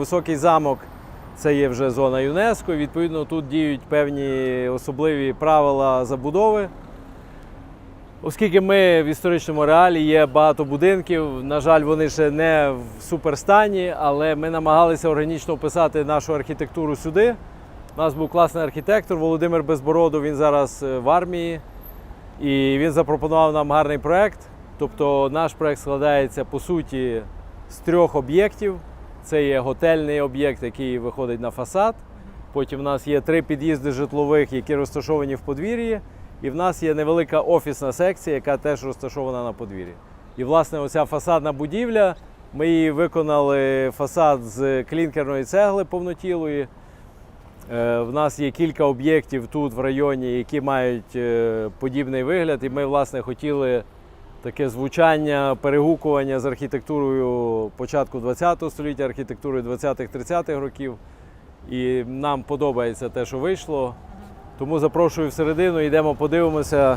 Високий замок це є вже зона ЮНЕСКО. Відповідно, тут діють певні особливі правила забудови. Оскільки ми в історичному реалі є багато будинків, на жаль, вони ще не в суперстані, але ми намагалися органічно вписати нашу архітектуру сюди. У нас був класний архітектор Володимир Безбородов, він зараз е, в армії. І він запропонував нам гарний проект. Тобто наш проект складається по суті з трьох об'єктів. Це є готельний об'єкт, який виходить на фасад. Потім в нас є три під'їзди житлових, які розташовані в подвір'ї. І в нас є невелика офісна секція, яка теж розташована на подвір'ї. І, власне, оця фасадна будівля. Ми її виконали фасад з клінкерної цегли повнотілої. Е, В нас є кілька об'єктів тут в районі, які мають е, подібний вигляд, і ми, власне, хотіли таке звучання, перегукування з архітектурою початку ХХ століття, архітектурою 20-30-х років. І нам подобається те, що вийшло. Тому запрошую всередину, йдемо, подивимося,